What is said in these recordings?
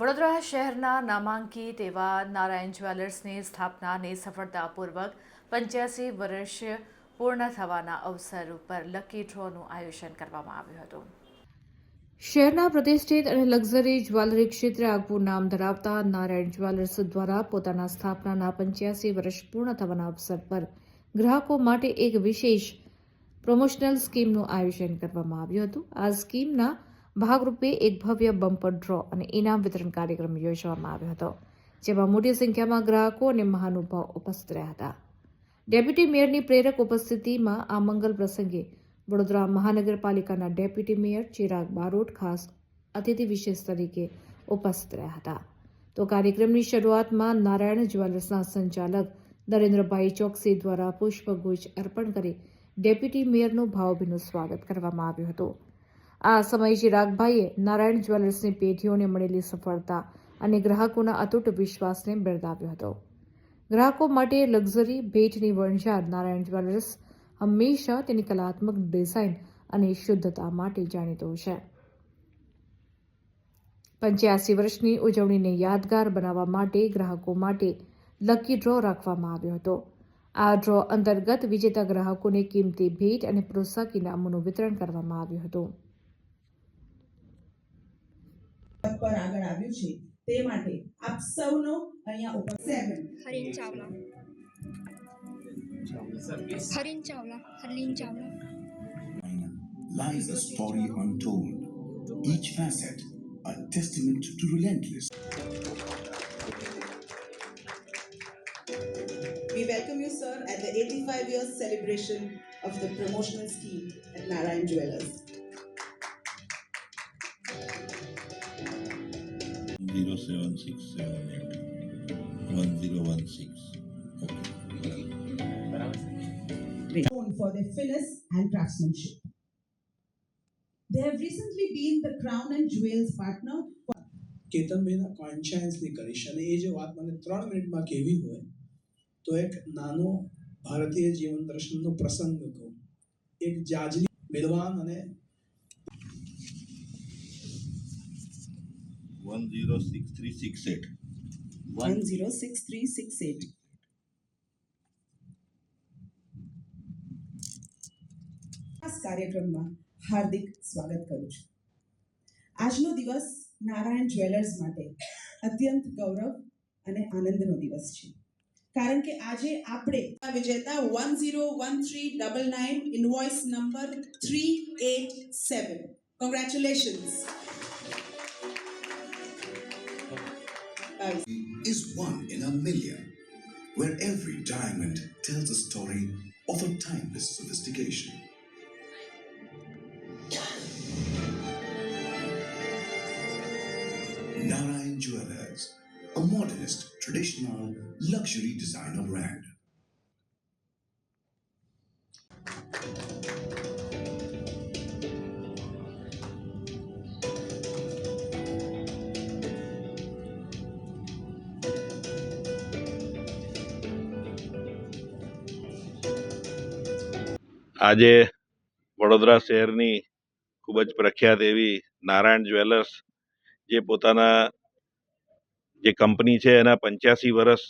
વડોદરા શહેરના નામાંકિત એવા નારાયણ જ્વેલર્સની સ્થાપનાને સફળતાપૂર્વક પંચ્યાસી વર્ષ પૂર્ણ થવાના અવસર ઉપર લકી ડ્રોનું આયોજન કરવામાં આવ્યું હતું. શહેરના પ્રતિષ્ઠિત અને લક્ઝરી જ્વેલરી ક્ષેત્રે આગવું નામ ધરાવતા નારાયણ જ્વેલર્સ દ્વારા પોતાના સ્થાપનાના પંચ્યાસી વર્ષ પૂર્ણ થવાના અવસર પર ગ્રાહકો માટે એક વિશેષ પ્રમોશનલ સ્કીમનું આયોજન કરવામાં આવ્યું હતું. આ સ્કીમના ભાગરૂપે એક ભવ્ય બમ્પર ડ્રો અને ઇનામ વિતરણ કાર્યક્રમ યોજવામાં આવ્યો હતો, જેમાં મોટી સંખ્યામાં ગ્રાહકો અને મહાનુભાવ ઉપસ્થિત રહ્યા હતા. ડેપ્યુટી મેયરની પ્રેરક ઉપસ્થિતિમાં આ મંગલ પ્રસંગે વડોદરા મહાનગરપાલિકાના ડેપ્યુટી મેયર ચિરાગ બારોટ ખાસ અતિથિ વિશેષ તરીકે ઉપસ્થિત રહ્યા હતા. તો કાર્યક્રમની શરૂઆતમાં નારાયણ જ્વેલર્સના સંચાલક નરેન્દ્રભાઈ ચોકસી દ્વારા પુષ્પગુચ્છ અર્પણ કરી ડેપ્યુટી મેયરનું ભાવભીનું સ્વાગત કરવામાં આવ્યું હતું. આ સમયે ચિરાગભાઈએ નારાયણ જ્વેલર્સની પેઢીઓને મળેલી સફળતા અને ગ્રાહકોના અતૂટ વિશ્વાસને બિરદાવ્યો હતો. ગ્રાહકો માટે લક્ઝરી ભેટની વણઝાર નારાયણ જ્વેલર્સ હંમેશા તેની કલાત્મક ડિઝાઇન અને શુદ્ધતા માટે જાણીતું છે. પંચ્યાસી વર્ષની ઉજવણીને યાદગાર બનાવવા માટે ગ્રાહકો માટે લકી ડ્રો રાખવામાં આવ્યો હતો. આ ડ્રો અંતર્ગત વિજેતા ગ્રાહકોને કિંમતી ભેટ અને પ્રોત્સાહક ઇનામોનું વિતરણ કરવામાં આવ્યું હતું. પદ પર આગળ આવ્યું છે તે માટે આપ સૌનો અહીંયા ઉપર સેવન Harin Chawla Harin Chawla હરલીન Chawla lies a story untold, each facet a testament to relentless We welcome you, sir, at the 85 years celebration of the promotional scheme at Narayan Jewelers. One six. Known for their finesse and craftsmanship. They have recently been the crown and jewels partner for કેતનભાઈના કોન્શિયન્સની કરીશ અને એ જે વાત મને ત્રણ મિનિટમાં કહેવી હોય તો એક નાનો ભારતીય જીવન દર્શનનો પ્રસંગ કહું એક જાજલી વિદ્વાન અને One zero six three six eight. 106368. ખાસ કાર્યક્રમમાં હાર્દિક સ્વાગત કરું છું આજનો દિવસ નારાયણ જ્વેલર્સ માટે અત્યંત ગૌરવ અને આનંદનો દિવસ છે કારણ કે આજે આપણે વિજેતા one zero one three double nine invoice number three eight seven congratulations is one in a million, where every diamond tells a story of a timeless sophistication. Narayan Jewelers, a modernist, traditional, luxury designer brand. આજે વડોદરા શહેરની ખૂબ જ પ્રખ્યાત એવી Narayan jewellers, જે પોતાના જે company છે, એના પંચ્યાસી વર્ષ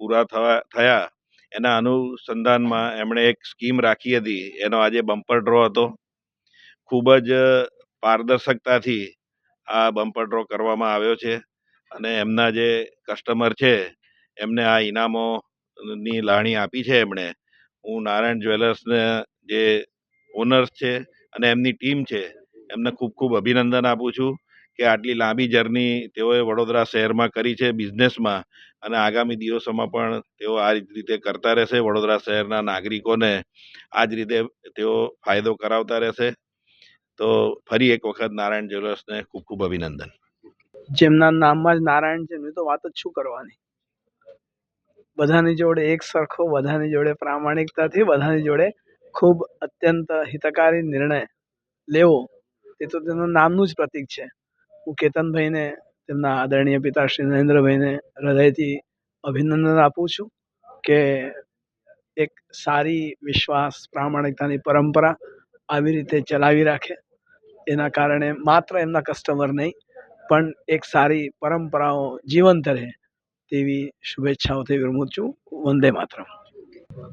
પૂરા થવા, થયા, એના અનુસંધાનમાં એમણે એક સ્કીમ રાખી હતી. એનો આજે બમ્પર ડ્રો હતો. ખૂબ જ પારદર્શકતાથી આ બમ્પર ડ્રો કરવામાં આવ્યો છે અને એમના જે કસ્ટમર છે, એમને આ ઇનામોની લાણી આપી છે એમણે. હું નારાયણ જ્વેલર્સને જે ઓનર્સ છે અને એમની ટીમ છે, એમને ખૂબ ખૂબ અભિનંદન આપું છું કે આટલી લાંબી જર્ની તેઓએ વડોદરા શહેરમાં કરી છે બિઝનેસમાં અને આગામી દિવસોમાં પણ તેઓ આ રીતે કરતા રહેશે વડોદરા શહેરના નાગરિકોને આ જ રીતે તેઓ ફાયદો કરાવતા રહેશે. તો ફરી એક વખત નારાયણ જ્વેલર્સને ખૂબ ખૂબ અભિનંદન. જેમના નામમાં જ નારાયણ છે, એમની તો વાત જ શું કરવાની? બધાની જોડે એક સરખો, બધાની જોડે પ્રામાણિકતાથી બધાની જોડે ખૂબ અત્યંત હિતકારી નિર્ણય લેવો એ તો તેનું નામનું જ પ્રતીક છે. હું કેતનભાઈને, તેમના આદરણીય પિતા શ્રી નરેન્દ્રભાઈને હૃદયથી અભિનંદન આપું છું કે એક સારી વિશ્વાસ, પ્રામાણિકતાની પરંપરા આવી રીતે ચલાવી રાખે. એના કારણે માત્ર એમના કસ્ટમર નહીં, પણ એક સારી પરંપરાઓ જીવંત રહે તેવી શુભેચ્છાઓથી વિરમું છું. વંદે માતરમ.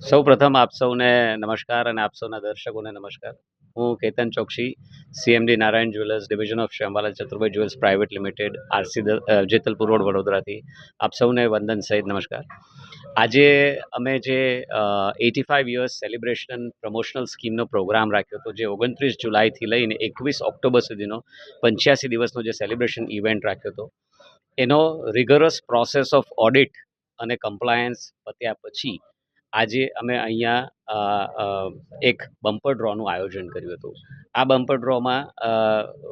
સૌ પ્રથમ આપ સૌને નમસ્કાર અને આપ સૌના દર્શકોને નમસ્કાર. હું Ketan Choksi CMD Narayan jewellers division of Shyamwala Chaturbhai jewels private limited RC Jetalpur road વડોદરાથી. આપ સૌને વંદન સહિત નમસ્કાર. આજે અમે જે eighty five years celebration promotional સ્કીમનો programme રાખ્યો હતો, જે ઓગણત્રીસ જુલાઈથી લઈને એકવીસ ઓક્ટોબર સુધીનો પંચ્યાસી દિવસનો જે સેલિબ્રેશન ઇવેન્ટ રાખ્યો હતો, એનો રિગરસ પ્રોસેસ ઓફ ઓડિટ અને કમ્પ્લાયન્સ પત્યા પછી આજે અમે અહીંયા એક બમ્પર ડ્રોનું આયોજન કર્યું હતું. આ બમ્પર ડ્રોમાં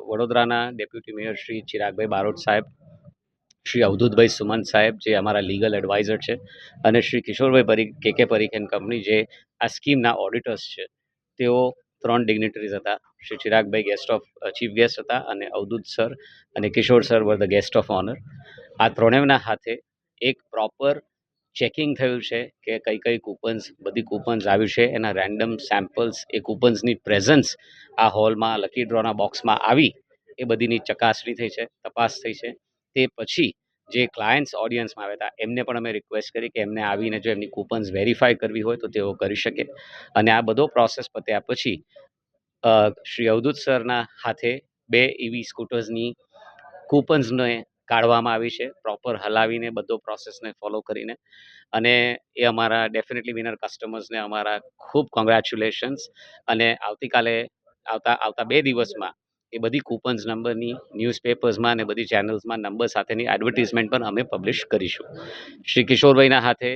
વડોદરાના ડેપ્યુટી મેયર શ્રી ચિરાગભાઈ બારોટ સાહેબ, શ્રી અવધૂતભાઈ સુમંત સાહેબ, જે અમારા લીગલ એડવાઇઝર છે, અને શ્રી કિશોરભાઈ પરીખ કે કે પરીખ એન્ડ કંપની જે આ સ્કીમના ઓડિટર્સ છે, તેઓ ત્રણ ડિગ્નિટરીઝ હતા. Shri Chiragbhai guest of chief guest હતા અને અવધૂત સર અને Kishor sir were the guest of honour આ ત્રણેયના હાથે એક પ્રોપર ચેકિંગ થયું છે કે કઈ કઈ કૂપન્સ બધી કૂપન્સ આવ્યું છે. એના રેન્ડમ સેમ્પલ્સ એ કૂપન્સની પ્રેઝન્સ આ હોલમાં લકી ડ્રોના બોક્સમાં આવી. એ બધીની ચકાસણી થઈ છે, તપાસ થઈ છે. તે પછી જે ક્લાયન્ટ્સ ઓડિયન્સમાં આવ્યા હતા, એમને પણ અમે રિક્વેસ્ટ કરી કે એમને આવીને જો એમની કૂપન્સ વેરીફાઈ કરવી હોય તો તેઓ કરી શકે. અને આ બધો પ્રોસેસ પત્યા પછી શ્રી અવધૂત સરના હાથે બે ઈવી સ્કૂટર્સની કૂપન્સને કાઢવામાં આવી છે પ્રોપર હલાવીને બધો પ્રોસેસને ફોલો કરીને. અને એ અમારા ડેફિનેટલી વિનર કસ્ટમર્સને અમારા ખૂબ કોંગ્રેચ્યુલેશન્સ અને આવતીકાલે, આવતા આવતા બે દિવસમાં એ બધી કૂપન્સ નંબરની ન્યૂઝપેપર્સમાં અને બધી ચેનલ્સમાં નંબર સાથેની એડવર્ટિઝમેન્ટ પણ અમે પબ્લિશ કરીશું. શ્રી કિશોરભાઈના હાથે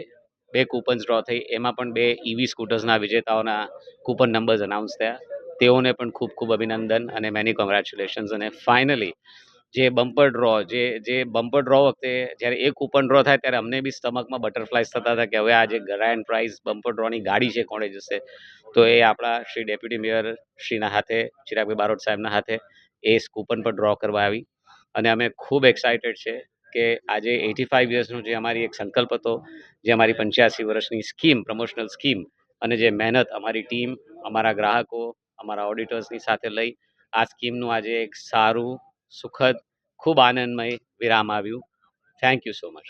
બે કૂપન્સ ડ્રો થઈ, એમાં પણ બે ઇવી સ્કૂટર્સના વિજેતાઓના કૂપન નંબર્સ અનાઉન્સ થયા. તેઓને પણ ખૂબ ખૂબ અભિનંદન અને મેની કોંગ્રેચ્યુલેશન્સ અને ફાઇનલી જે બમ્પર ડ્રો જે જે બમ્પર ડ્રો વખતે જ્યારે એ કૂપન ડ્રો થાય ત્યારે અમને બી સ્ટમકમાં બટરફ્લાયસ થતા હતા કે હવે આ જે ગ્રાન્ડ પ્રાઇઝ બમ્પર ડ્રોની ગાડી છે, કોણે જશે? તો એ આપણા શ્રી ડેપ્યુટી મેયર શ્રીના હાથે, ચિરાગભાઈ બારોટ સાહેબના હાથે એ કૂપન પર ડ્રો કરવા આવી. અને અમે ખૂબ એક્સાઇટેડ છે કે આજે એટી ફાઇવ યર્સનો જે અમારી એક સંકલ્પ હતો, જે અમારી પંચ્યાસી વર્ષની સ્કીમ પ્રમોશનલ સ્કીમ અને જે મહેનત અમારી ટીમ અમારા ગ્રાહકો, અમારા ઓડિટર્સની સાથે લઈ, આ સ્કીમનું આજે એક સારું સુખદ ખૂબ આનંદમય વિરામ આવ્યું. Thank you so much